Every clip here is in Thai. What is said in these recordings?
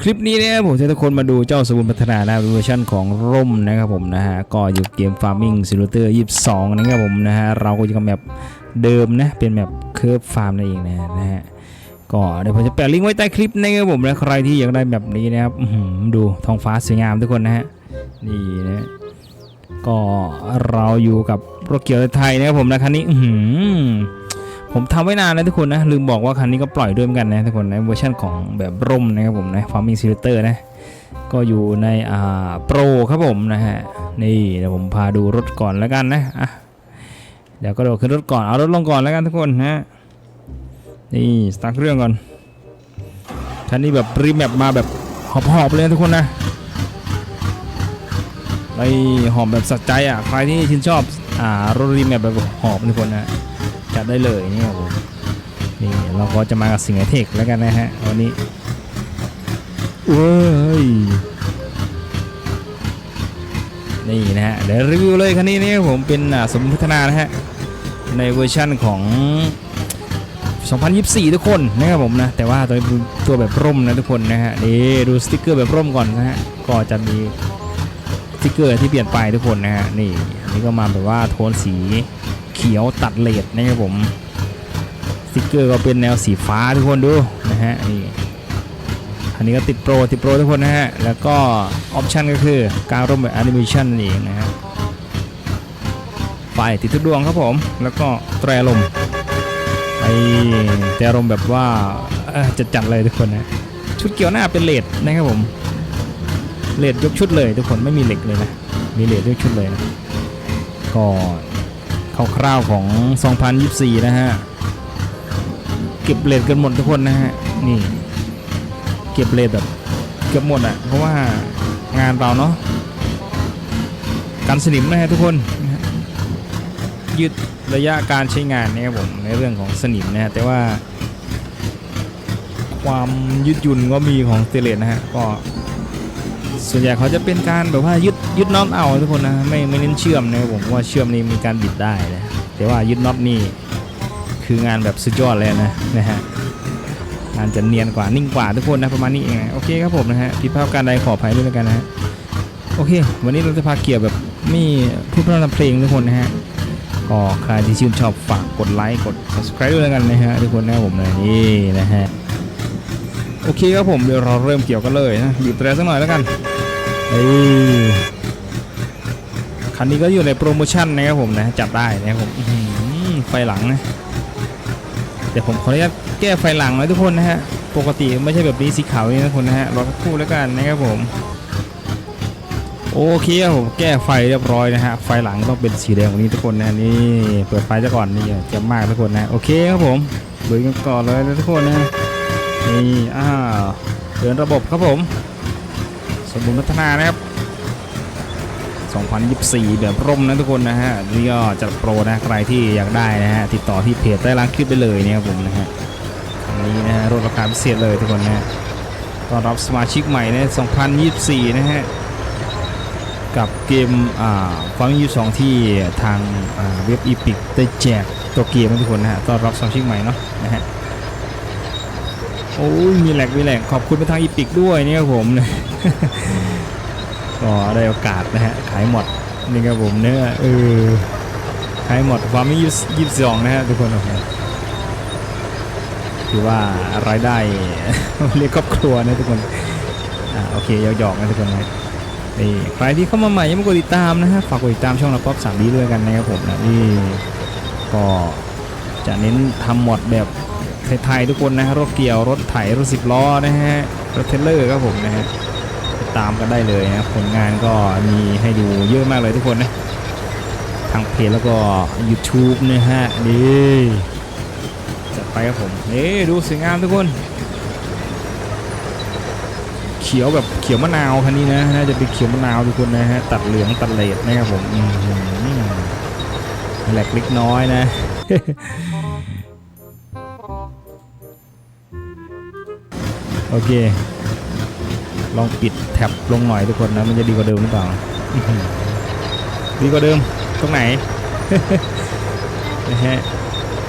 คลิปนี้เนี่ยผมจะให้ทุกคนมาดูเจ้าสมุนพัฒนานะเวอร์ชันของร่มนะครับผมนะฮะก็อยู่เกม Farming Simulator 22 นะครับผมนะฮะเราก็จะกับแมปเดิมนะเป็นแมปเคิร์ฟฟาร์มนั่นเองนะนะฮะก็เดี๋ยวผมจะแปะลิงก์ไว้ใต้คลิปนะครับผมนะใครที่อยากได้แบบนี้นะครับดูท้องฟ้าสวยงามทุกคนนะฮะนี่นะก็เราอยู่กับรถเกียวไทยนะครับผมนะคันนี้อื ผมทำไว้นานแล้วทุกคนนะ ลืมบอกว่าคันนี้ก็ปล่อยด้วยเหมือนกันนะทุกคนนะเวอร์ชันของแบบร่มนะครับผมนะ Farming Simulator นะ ก็อยู่ในอ่าโปรครับผมนะฮะ นี่เดี๋ยวผมพาดูรถก่อนแล้วกันนะอะเดี๋ยวก็โดดขึ้นรถก่อน เอารถลงก่อนแล้วกันทุกคนนะนี่สตาร์ทเครื่องก่อนคันนี้แบบรีแมปมาแบบหอบๆเลยทุกคนนะไอหอบแบบสัใจอะใครที่ชื่นชอบอ่ารถรีแมปแบบหอบทุกคนนะ จัดได้เลยนี่ครับผมนี่เราก็จะมากับสิงห์เทคแล้วกันนะฮะวันนี้เว้ยนี่นะฮะเดี๋ยวรีวิวเลยคันนี้นี่ครับผมเป็นสมพัฒนานะฮะในเวอร์ชั่นของ 2024 ทุกคนนะครับผมนะ แต่ว่าตัวตัวแบบร่มนะทุกคนนะฮะนี่ดูสติกเกอร์แบบร่มก่อนนะฮะก็จะมีสติกเกอร์ที่เปลี่ยนไปทุกคนนะฮะนี่อันนี้ก็มาแบบว่าโทนสี เขียวตัดเลดนะครับผมสติกเกอร์ก็เป็นแนวสีฟ้าทุกคนดูนะฮะนี่อันนี้ก็ติดโปรติดโปรทุกคนนะฮะแล้วก็ออปชันก็คือการร่วมแบบแอนิเมชันนั่นเองนะฮะไฟติดทุกดวงครับผมแล้วก็แตรลมไอแตรลมแบบว่าจะจัดเลยทุกคนนะชุดเกี่ยวหน้าเป็นเลดนะครับผมเลดยกชุดเลยทุกคนไม่มีเหล็กเลยนะมีเลดยกชุดเลยนะก็ คร่าวๆของ 2024 นะฮะ เก็บเลทกันหมดทุกคนนะฮะ นี่ เก็บเลทแบบเกือบหมดอะ่ะ เพราะว่างานเราเนาะกันสนิมนะฮะทุกคน ยืดระยะการใช้งานนะครับผมในเรื่องของสนิมนะฮะ แต่ว่า ความยืดหยุ่นก็มีของสเตเลตนะฮะ ก็ ส่วนใหญ่เขาจะเป็นการแบบว่ายึดยึดน็อตเอาทุกคนนะไม่ไม่เน้นเชื่อมนะครับผมว่าเชื่อมนี่มีการบิดได้นะแต่ว่ายึดน็อตนี่คืองานแบบสุดยอดเลยนะนะฮะงานจะเนียนกว่านิ่งกว่าทุกคนนะประมาณนี้เองโอเคครับผมนะฮะผิดพลาดการใดขออภัยด้วยแล้วกันนะฮะโอเค วันนี้เราจะพาเกี่ยวแบบมีพูดพร่ำทำเพลงทุกคนนะฮะก็ใครที่ชื่นชอบฝากกดไลค์กด subscribe ด้วยแล้วกันนะฮะทุกคนนะผมนะนี่นะฮะ โอเคครับผมเดี๋ยวเราเริ่มเกี่ยวกันเลยนะบีบแตรสักหน่อยแล้วกันเอ้ยคันนี้ก็อยู่ในโปรโมชั่นนะครับผมนะจัดได้นะครับผมไฟหลังนะเดี๋ยวผมขออนุญาตแก้ไฟหลังไว้ทุกคนนะฮะปกติไม่ใช่แบบนี้สีขาวนี่นะทุกคนนะฮะรอสักครู่แล้วกันนะครับผมโอเคครับผมแก้ไฟเรียบร้อยนะฮะไฟหลังต้องเป็นสีแดงแบบนี้ทุกคนนะนี่เปิดไฟซะก่อนนี่เจะมากทุกคนนะโอเคครับผมลุยกันก่อนเลยนะทุกคนนะ นี่อ้าวเดินระบบครับผม สมบูรณ์พัฒนานะครับ 2024 แบบร่มนะทุกคนนะฮะนี่ก็จัดโปรนะใครที่อยากได้นะฮะติดต่อที่เพจใต้ล่างคลิปได้เลยนะครับผมนะฮะอันนี้นะฮะลดราคาพิเศษเลยทุกคนนะฮะต้อนรับสมาชิกใหม่ใน2024 นะฮะกับเกมอ่าฟังยูสองที่ทางเว็บอีพิกได้แจกตัวเกมนะทุกคนนะฮะต้อนรับสมาชิกใหม่เนาะนะฮะ โอ้ยมีแหลกมีแหลกขอบคุณไปทางอีพิกด้วยนี่ครับผมเนี่ยก็ได้โอกาสนะฮะขายหมดนี่ครับผมเนี่ยเออขายหมดความไม่ยี่สิบสองนะฮะทุกคนโอเคถือว่ารายได้เรียกครอบครัวนะทุกคนอ่าโอเคยอกๆนะทุกคนนะนี่ใครที่เข้ามาใหม่ยังไม่กดติดตามนะฮะฝากกดติดตามช่องเราป๊อปสามดีด้วยกันนะครับผมนะนี่ก็จะเน้นทำหมดแบบ ไทยๆทุกคนนะฮะรถเกี่ยวรถไถรถสิบล้อนะฮะรถเทเลอร์ครับผมนะฮะตามกันได้เลยนะผลงานก็มีให้ดูเยอะมากเลยทุกคนนะทางเพจแล้วก็ YouTube นะฮะนี่จัดไปครับผมนี่ดูสวยงามทุกคน เขียวแบบเขียวมะนาวคันนี้นะน่าจะเป็นเขียวมะนาวทุกคนนะฮะตัดเหลืองตัดเลดนะครับผมแหลกเล็กน้อยนะ โอเค ลองปิดแท็บลงหน่อยทุกคนนะมันจะดีกว่าเดิมหรือเปล่าอื้อหือดีกว่าเดิมตรงไหนนะฮะ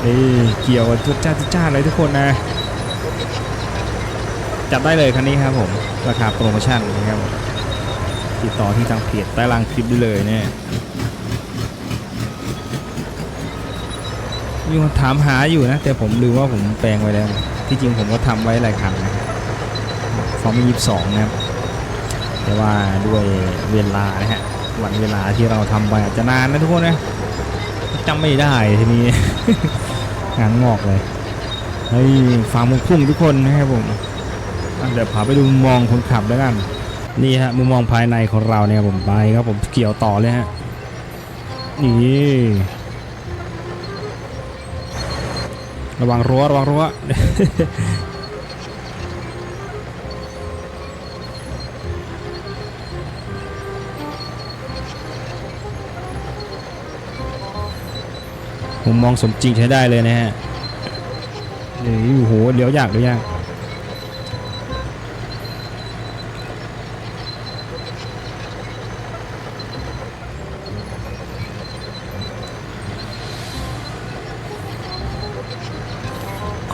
เอ้ยเกี่ยวกับจุดจ้าจุดจ้าเลยทุกคนนะ จับได้เลยคันนี้ครับผม ราคาโปรโมชั่นนะครับผมติดต่อที่ทางเพจใต้ล่างคลิปได้เลยเนี่ยมีคนถามหาอยู่นะ แต่ผมลืมว่าผมแปลงไว้แล้ว ที่จริงผมก็ทำไว้หลายคันนะ ฟอร์มยี่สิบสองนะครับแต่ว่าด้วยเวลานะฮะวันเวลาที่เราทำไปอาจจะนานนะทุกคนนะจำไม่ได้ทีนี้งานงอกเลยเฮ้ยฟาร์มมุกพุ่งทุกคนนะครับผมเดี๋ยวพาไปดูมุมมองคนขับแล้วกันนี่ฮะมุมมองภายในของเราเนี่ยผมไปครับผมเกี่ยวต่อเลยฮะนี่ระวังรั้วระวังรั้ว มุมมองสมจริงใช้ได้เลยนะฮะนี่โอ้โหเลี้ยวยากเลี้ยวยาก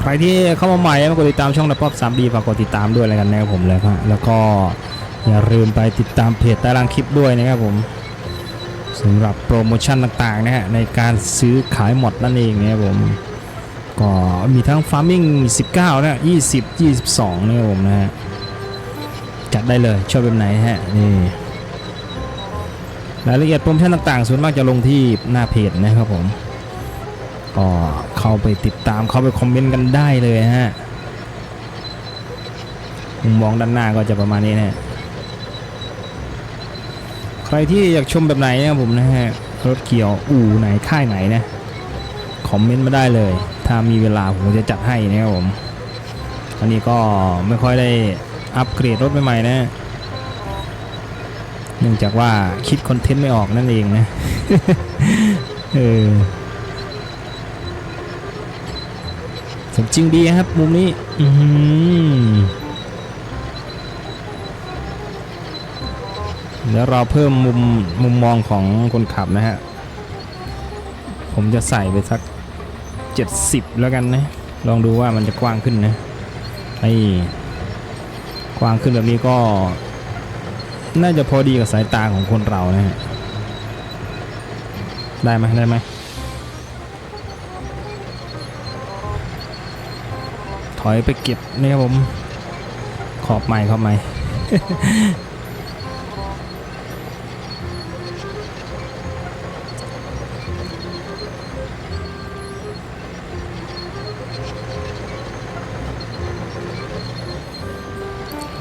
ใครที่เข้ามาใหม่มากดติดตามช่องนับป๊อป 3D ฝากกดติดตามด้วยแล้วกันนะครับผมแล้วก็แล้วก็อย่าลืมไปติดตามเพจใต้ล่างคลิปด้วยนะครับผม สำหรับโปรโมชั่นต่างๆนะฮะในการซื้อขายหมดนั่นเองนะครับผมก็มีทั้ง Farming 19 นะ 20 22 นะครับผมนะฮะจัดได้เลยชอบแบบไหนฮะนี่รายละเอียดโปรโมชั่นต่างๆ ส่วนมากจะลงที่หน้าเพจนะครับผมก็เข้าไปติดตามเข้าไปคอมเมนต์กันได้เลยฮะมุมมองด้านหน้าก็จะประมาณนี้นะฮะ ใครที่อยากชมแบบไหนนะครับผมนะฮะรถเกี่ยวอู่ไหนค่ายไหนนะคอมเมนต์มาได้เลย ถ้ามีเวลาผมจะจัดให้นะครับผมอันนี้ก็ไม่ค่อยได้อัปเกรดรถใหม่ๆนะเนื่องจากว่าคิดคอนเทนต์ไม่ออกนั่นเองนะเออสมจริงดีครับมุมนี้ อือ เดี๋ยวเราเพิ่มมุมมุมมองของคนขับนะฮะ ผมจะใส่ไปสัก 70 แล้วกันนะ ลองดูว่ามันจะกว้างขึ้นนะไอ้กว้างขึ้นแบบนี้ก็ น่าจะพอดีกับสายตาของคนเรานะฮะ ได้ไหมได้ไหมถอยไปเก็บนี่ครับผม ขอบใหม่ขอบใหม่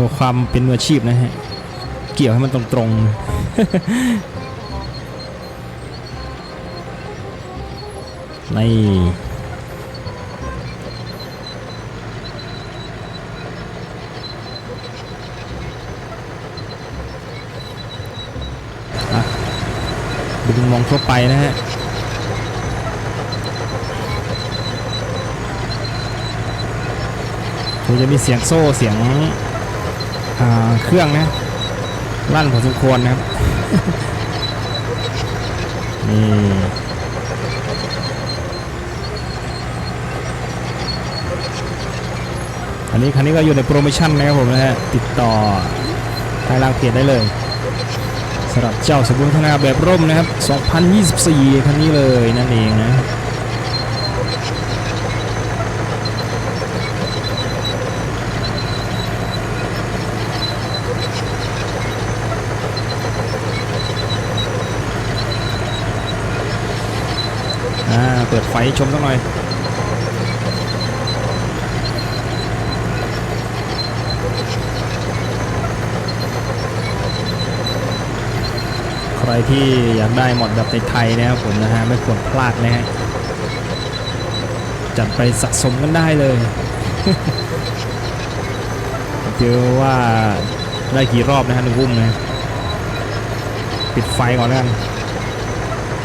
พอความเป็นมืออาชีพนะฮะ เกี่ยวให้มันตรงๆนี่อะดูมุมองทั่วไปนะฮะมันจะมีเสียงโซ่เสียง เครื่องนะลั่นพอสมควรนะครับนี่อันนี้คันนี้ก็อยู่ในโปรโมชั่นนะครับผมนะฮะติดต่อทางล่างเพจได้เลยสำหรับเจ้าสมบูรณ์พัฒนาแบบร่มนะครับ 2024 คันนี้เลยนั่นเองนะ อ่า เปิดไฟชมสักหน่อยใครที่อยากได้หมดแบบไทยๆนะครับผมนะฮะไม่ควรพลาดนะฮะจัดไปสะสมกันได้เลยเจอว่าได้กี่รอบนะฮะหนึ่งวุ้มนะปิดไฟก่อนแล้วกัน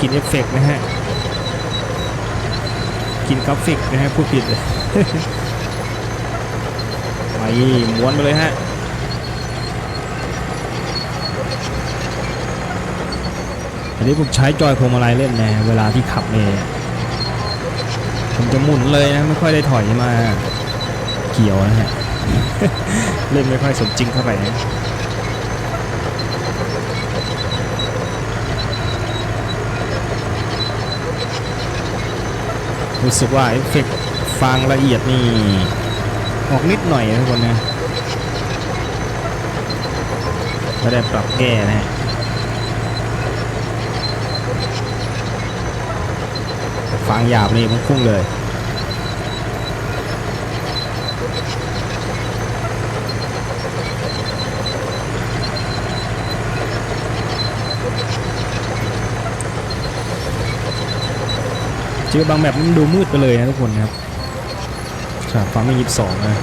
กินเอฟเฟกต์นะฮะ กินกราฟิกนะฮะพูดผิดเลยไปม้วนไปเลยฮะอันนี้ผมใช้จอยพวงมาลัยเล่นนะเวลาที่ขับเนี่ยผมจะหมุนเลยนะไม่ค่อยได้ถอยมาเกี่ยวนะฮะ เล่นไม่ค่อยสมจริงเท่าไหร่นะ รู้สึกว่าเอฟเฟกต์ฟังละเอียดนี่ ออกนิดหน่อยนะทุกคนนะไม่ได้ปรับแก้นะฮะฟังหยาบนี่มันพุ่งเลย เจอบางแบบมันดูมืดไปเลยนะทุกคนครับครับฟังไม่ยิบสองนะ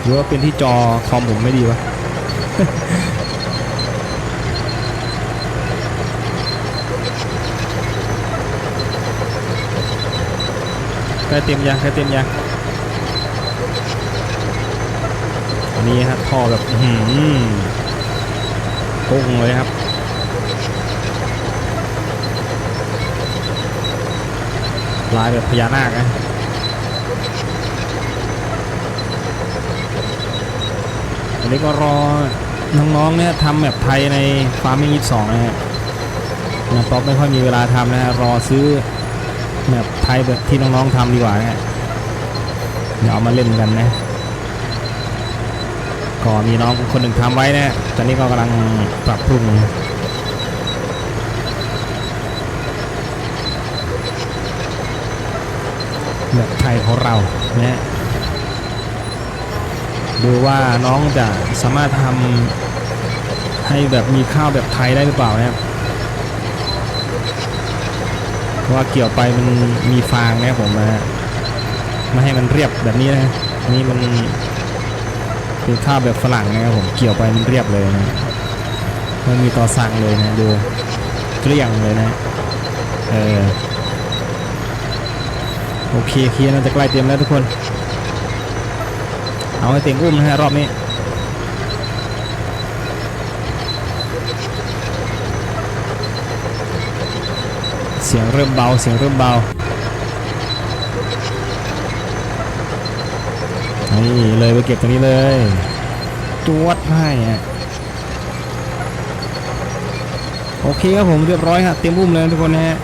หรือว่าเป็นที่จอคอมผมไม่ดีวะใกล้เต็มยังใกล้เต็มยังอันนี้ครับท่อแบบอื้อหือพุ่งเลยครับ ลายแบบพญานาคนะอันนี้ก็รอน้องๆเนี่ยทำแบบไทยในฟาร์มมิ่งสองนะฮะนะป๊อปไม่ค่อยมีเวลาทำนะฮะรอซื้อแบบไทยแบบที่น้องๆทำดีกว่านะฮะเดี๋ยวเอามาเล่นกันนะก็มีน้องคนหนึ่งทำไว้นะฮะตอนนี้ก็กำลังปรับปรุง แบบไทยของเรานะดูว่าน้องจะสามารถทำให้แบบมีข้าวแบบไทยได้หรือเปล่านะครับเพราะว่าเกี่ยวไปมันมีฟางนะครับผมนะฮะไม่ให้มันเรียบแบบนี้นะนนี้มันเป็นข้าวแบบฝรั่งนะครับผมเกี่ยวไปมันเรียบเลยนะมันมีต่อสั่งเลยนะดูเกลี้ยงเลยนะเออ โอเคเคลียร์น่าจะใกล้เต็มแล้วทุกคน เอาให้เต็มอุ้มนะฮะรอบนี้เสียงเริ่มเบาเสียงเริ่มเบานี่เลยไปเก็บตรงนี้เลยจวดให้โอเคครับผมเรียบร้อยฮะเต็มอุ้มเลยทุกคนนะฮะ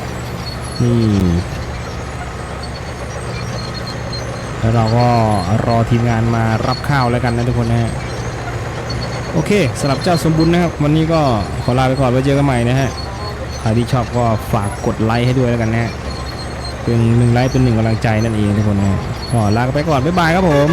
นี่ แล้วเราก็รอทีมงานมารับข้าวแล้วกันนะทุกคนนะฮะโอเคสำหรับเจ้าสมบุญนะครับ วันนี้ก็ขอลาไปก่อนไว้เจอกันใหม่นะฮะใครที่ชอบก็ฝากกดไลค์ให้ด้วยแล้วกันนะฮะเป็นหนึ่งไลค์เป็นหนึ่งกำลังใจนั่นเองทุกคนนะฮะก็ลาไปก่อนบ๊ายบายครับผม